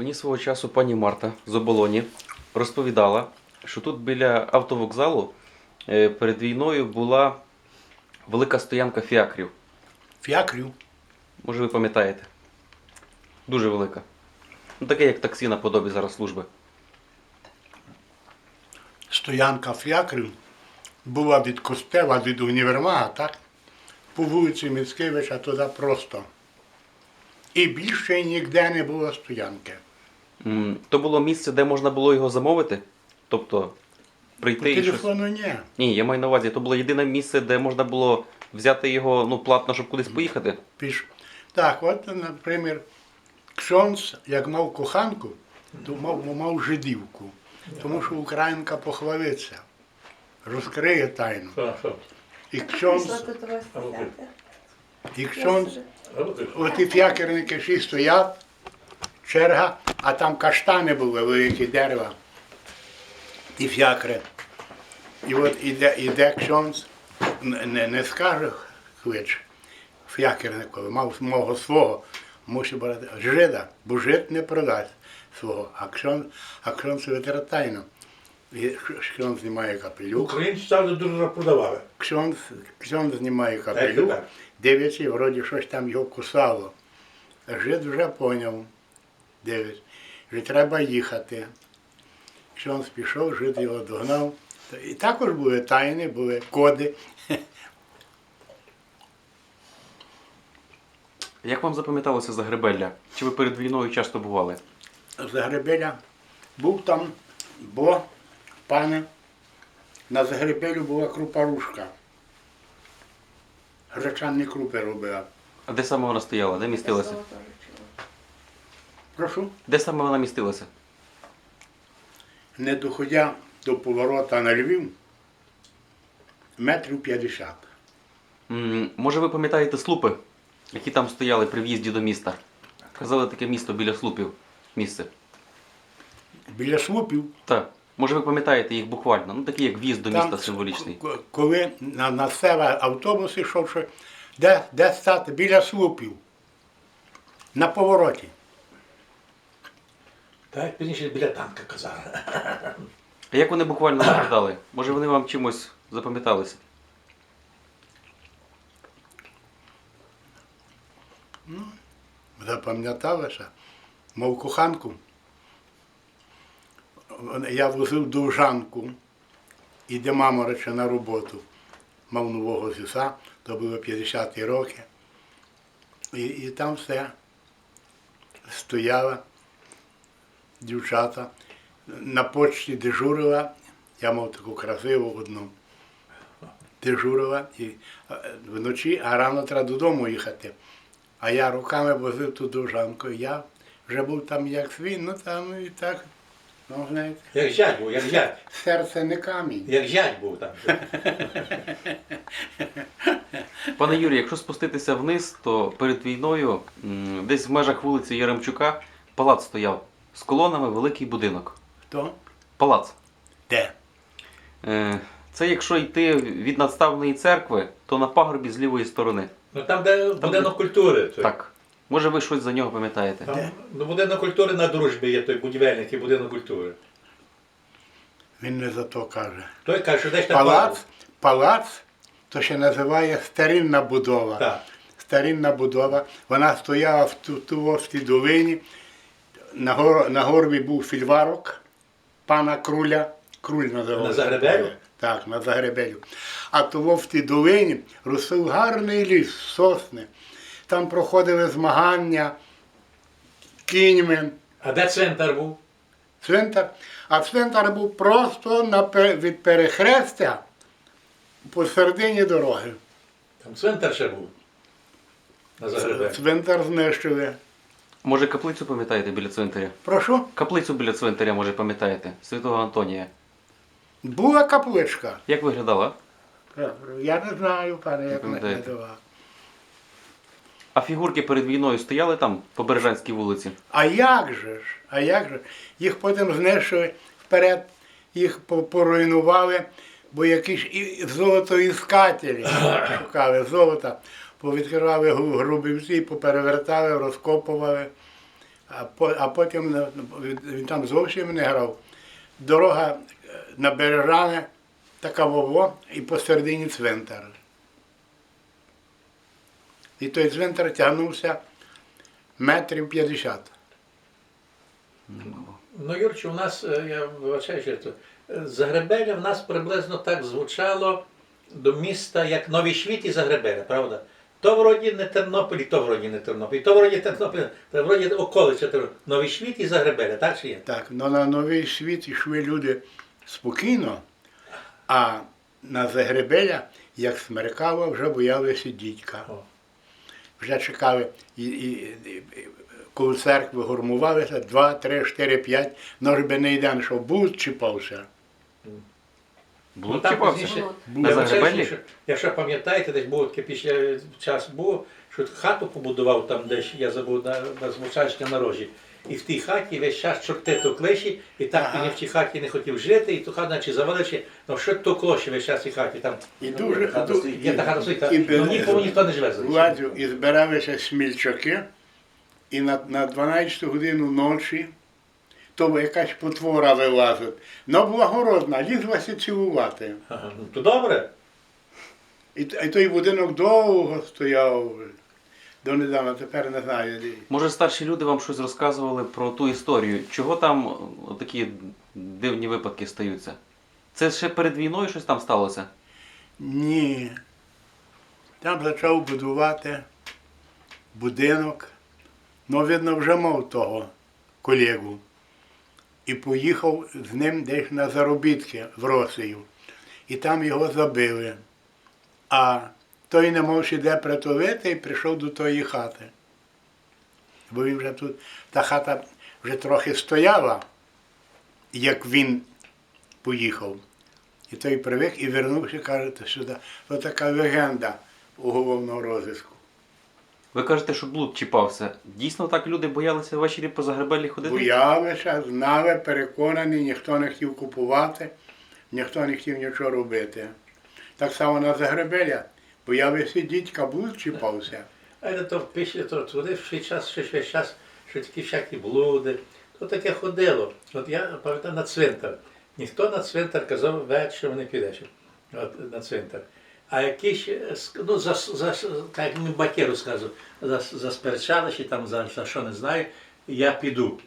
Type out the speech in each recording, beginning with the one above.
Мені свого часу пані Марта з оболоні розповідала, що тут біля автовокзалу е, перед війною була велика стоянка фіакрів. Фіакрів. Може, ви пам'ятаєте? Дуже велика. Ну, таке, як таксі наподобі зараз служби. Стоянка фіакрів була від костела, від універмага, так? По вулиці Міцкевича туди просто. І більше ніде не було стоянки. То було місце, де можна було його замовити. Тобто По прийти і щось. телефону ні. Ні, я маю на увазі, то було єдине місце, де можна було взяти його ну, платно, щоб кудись поїхати. Піш. Так, от, наприклад, Ксьонц, як мав коханку, то мав, мав жидівку. Тому що українка похвалиться, розкриє тайну. І Ксьонц, і Ксьонц, оті фіакерники всі стоять, черга, а там каштани були, великі дерева. І фіакри. І от іде, іде Ксьонц, не, не скаже хвич, фіакерникові, мав мого свого, мусив брати жида, бо жид не продасть свого, а Ксьонц, а Ксьонц. І Ксьонц знімає капелюх. Українці стали дуже продавали. Ксьонц, ксьонц знімає капелюх, дивиться, вроді щось там його кусало. Жид вже поняв, дивиться, що треба їхати. Ксьонц пішов, жид його догнав. І також були тайни, були коди. Як вам запам'яталося Загребелля? Чи ви перед війною часто бували? Загребеля був там, бо, пане, на Загребелю була крупарушка. Гречанні крупи робила. А де саме вона стояла? Де містилася? Прошу. Де саме вона містилася? не доходя до поворота на Львів, метрів 50. М, Може, ви пам'ятаєте слупи, які там стояли при в'їзді до міста? Казали таке місто біля слупів. Місце. Біля слупів, Так. Може, ви пам'ятаєте їх буквально? Ну, такий як в'їзд до міста символічний. к- коли на, на себе автобус йшов, що де, де стати? Біля слупів. На повороті. Так, пізніше біля танка казали. А як вони буквально виглядали? Може, вони вам чимось запам'яталися? Запам'яталося, мов коханку. Я возив довжанку, іде мама рече на роботу. Мав нового зіса, то було 50-ті роки. І, і там все стояла дівчата. На почті дежурила, я мав таку красиву одну. Дежурила і е, вночі, а рано треба додому їхати. А я руками возив ту довжанку. Я вже був там як свій, ну там і так, ну знаєте, Як зять був, як зять. серце не камінь. Як зять був там. Пане Юрій, якщо спуститися вниз, то перед війною м, десь в межах вулиці Яремчука палац стояв з колонами великий будинок. Хто? Палац. Де? Е, Це якщо йти від надставної церкви, то на пагорбі з лівої сторони. Ну там, де будинок культури. той. Так. Може, ви щось за нього пам'ятаєте? Там, ну, будинок культури на дружбі є той будівельник і будинок культури. Він не за то каже. Той каже, що десь там Палац, палац, то ще називає старинна будова. Так. Старинна будова. Вона стояла в ту- Тувовській долині. На, гор, на горбі був фільварок пана Круля. Круль називався. На Загребелю? Так, на Загребелю. А того в тій долині росив гарний ліс, сосни. Там проходили змагання кіньми, А де центр був? цвинтар. А цвинтар був просто на, від перехрестя посередині дороги. Там центр ще був. На Загребелі. Цвинтар знищили. Може, каплицю пам'ятаєте біля цвинтаря? Прошу, Каплицю біля цвинтаря, може, пам'ятаєте? Святого Антонія. була капличка. Як виглядала? Я не знаю, пане, як називав. А фігурки перед війною стояли там по Бережанській вулиці? А як же ж? А як же? Їх потім знищили вперед, їх поруйнували, бо якісь золотоіскателі шукали золота, повідкривали гру- грубівці, поперевертали, розкопували. а, по, а потім він, там зовсім не грав. Дорога е, на Бережани, така вово, і посередині цвинтар. І той цвинтар тягнувся метрів 50. Ну, Юрче, у нас, е, я вибачаю, що е, Загребеля в нас приблизно так звучало до міста, як Нові Швіт і Загребеля, правда? То вроді не Тернопіль, то вроді не Тернопіль, то вроді Тернопіль, то вроді околиця Тернопіль. Новий Швіт і Загребеля, так чи є? Так, ну на новий світ йшли люди спокійно, а на Загребеля, як смеркало, вже боялися дідька. О. Вже чекали і, і, і коло церкви гурмувалися два, три, чотири, п'ять, би не йде, що буд чіпався. Блуд Ну, там пізніше- На Я вважаю, Якщо пам'ятаєте, десь був такий після час був, що хату побудував там десь, я забув, на, на Звучачня на рожі. І в тій хаті весь час чорти то клеші, і так Ага. він в тій хаті не хотів жити, і ту хату наче завалив, ну що то клоші весь час в тій хаті. Там, І дуже хата стоїть. Є та хата стоїть, та- ну нікому ніхто не живе. Владю, і збиралися смільчаки, і на, на 12 годину ночі то якась потвора вилазить. Ну, благородна, лізлася цілувати. Ага, ну то добре. І, і той будинок довго стояв. Донедавна, тепер не знаю. Може, старші люди вам щось розказували про ту історію. Чого там такі дивні випадки стаються? Це ще перед війною щось там сталося? Ні. Там почав будувати будинок. Ну, видно, вже мав того колегу. І поїхав з ним десь на заробітки в Росію. І там його забили. А той не мав ще де притулити і прийшов до тої хати. Бо він вже тут, та хата вже трохи стояла, як він поїхав. І той привик і вернувся, каже, сюди. То така легенда уголовного розвитку. Ви кажете, що блуд чіпався. Дійсно так люди боялися ввечері по Загребелі ходити? Боялися, знали, переконані, ніхто не хотів купувати, ніхто не хотів нічого робити. Так само на Загребеля боялися дідька, блуд чіпався. Але то після туди ще час, ще весь час, що такі всякі блуди. То таке ходило. От я пам'ятаю на цвинтар. Ніхто на цвинтар казав, вечором не підеш. От, на цвинтар. А якісь, ну, за, за, так як мені батьки розказував, за, за сперчали, чи там за, за що не знаю, я піду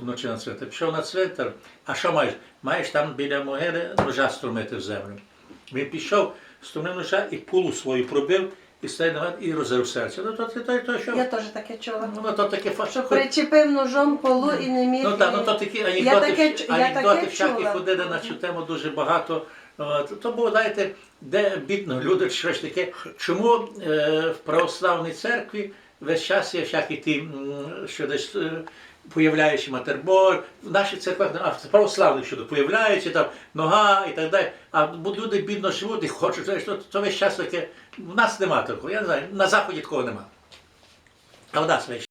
вночі на цвинтар. Пішов на цвинтар, а що маєш? Маєш там біля могили ножа струмити в землю. Він пішов, струмив ножа і пулу свою пробив, і стає нагад і розрив серце. Ну то, то, то, то що? Я теж таке чула. Ну, то таке фа- Що причепив ножом полу і не міг. Ну так, ну то такі анекдоти, таке я анекдоти таке всякі ходили на цю тему дуже багато. От, То було, знаєте, де бідно люди, щось таке. Чому е, в православній церкві весь час є всякі ті, що десь е, появляючи матербор, в наших церквах, а в православних щодо появляється там нога і так далі. А люди бідно живуть і хочуть, то, то весь час таке. У нас нема такого. Я не знаю, на заході такого нема. А в нас весь